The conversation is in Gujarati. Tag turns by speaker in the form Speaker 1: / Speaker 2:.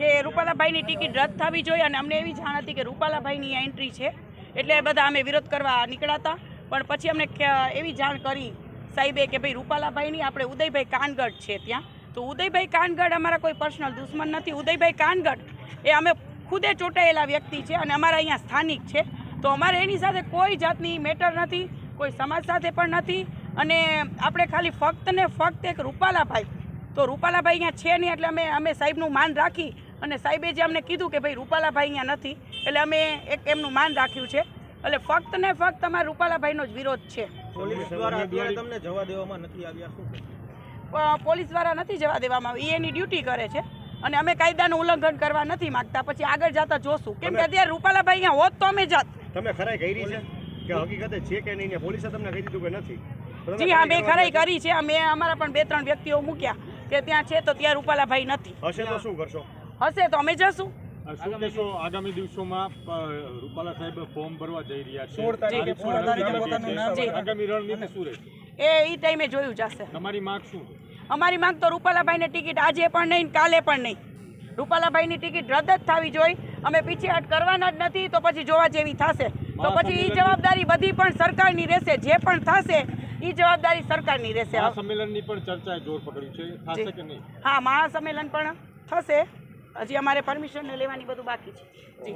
Speaker 1: કે રૂપાલાભાઈની ટિકિટ રદ થવી જોઈએ અને અમને એવી જાણ હતી કે રૂપાલાભાઈની એન્ટ્રી છે. એટલે બધા અમે વિરોધ કરવા નીકળાતા. પણ પછી અમને એવી જાણ કરી સાહેબે કે ભાઈ રૂપાલાભાઈની આપણે ઉદયભાઈ કાનગઢ છે ત્યાં. તો ઉદયભાઈ કાનગઢ અમારા કોઈ પર્સનલ દુશ્મન નથી. ઉદયભાઈ કાનગઢ એ અમે ખુદે ચૂંટાયેલા વ્યક્તિ છે અને અમારા અહીંયા સ્થાનિક છે. તો અમારે એની સાથે કોઈ જાતની મેટર નથી, કોઈ સમાજ સાથે પણ નથી. અને આપણે ખાલી ફક્ત ને ફક્ત એક રૂપાલાભાઈ તો રૂપાલાભાઈ અહીંયા છે નહીં એટલે અમે અમે સાહેબનું માન રાખી અને સાહેબે જે અમને કીધું કે ભાઈ રૂપાલાભાઈ અહીંયા નથી એટલે અમે એક એમનું માન રાખ્યું છે. એટલે ફક્ત ને ફક્ત અમારા રૂપાલાભાઈનો જ વિરોધ છે.
Speaker 2: પોલીસ દ્વારા તમને જવા દેવામાં નથી આવ્યા શું
Speaker 1: પોલીસ દ્વારા નથી જવા દેવામાં આવી એની ડ્યુટી કરે છે. અને અમે કાયદાનું ઉલ્લંઘન કરવા નથી માંગતા. પછી આગળ જતા જોશું. કેમ કે અત્યારે રૂપાલાભાઈ અહીંયા હોત તો અમે જાત
Speaker 3: તમે ખરાઈ કરી છે? કે હકીકતે છે કે નહીં? પોલીસે તમને કહી દીધું કે નથી.
Speaker 1: જી હા મેં ખરાઈ કરી છે. અમે અમારા પણ બે ત્રણ વ્યક્તિઓ મૂક્યા. કે ત્યાં છે તો ત્યાં રૂપાલાભાઈ નથી.
Speaker 3: હશે તો શું કરશો?
Speaker 1: હશે તો અમે જશું.
Speaker 4: શું આગામી દિવસોમાં રૂપાલા સાહેબ ફોર્મ ભરવા જઈ રહ્યા છે.
Speaker 2: સોળ તારીખે,
Speaker 4: તારીખ
Speaker 2: સોળ તારીખે
Speaker 4: નક્કી
Speaker 2: પોતાનું
Speaker 4: છે.
Speaker 2: નામ
Speaker 1: જી.
Speaker 4: આગામી રણનીતિ શું રહેશે?
Speaker 1: એ ઈ ટાઈમે જોયું જશે.
Speaker 4: તમારી માંગ શું?
Speaker 1: અમારી માંગ તો રૂપાલાભાઈને ટિકિટ આજે પણ નહીં કાલે પણ નહીં. રૂપાલાભાઈની ટિકિટ રદ જ થવી જોઈએ અમે પીછેહટ કરવાના જ નથી તો પછી જોવા જેવી થશે. તો પછી એ જવાબદારી બધી પણ સરકારની રહેશે જે પણ થશે એ જવાબદારી સરકારની રહેશે
Speaker 4: આ સંમેલનની પણ ચર્ચાએ જોર પકડ્યું છે. કે નહીં?
Speaker 1: હા મહાસંમેલન પણ થશે. હજી અમારે પરમિશન લેવાની બધું બાકી છે. જી.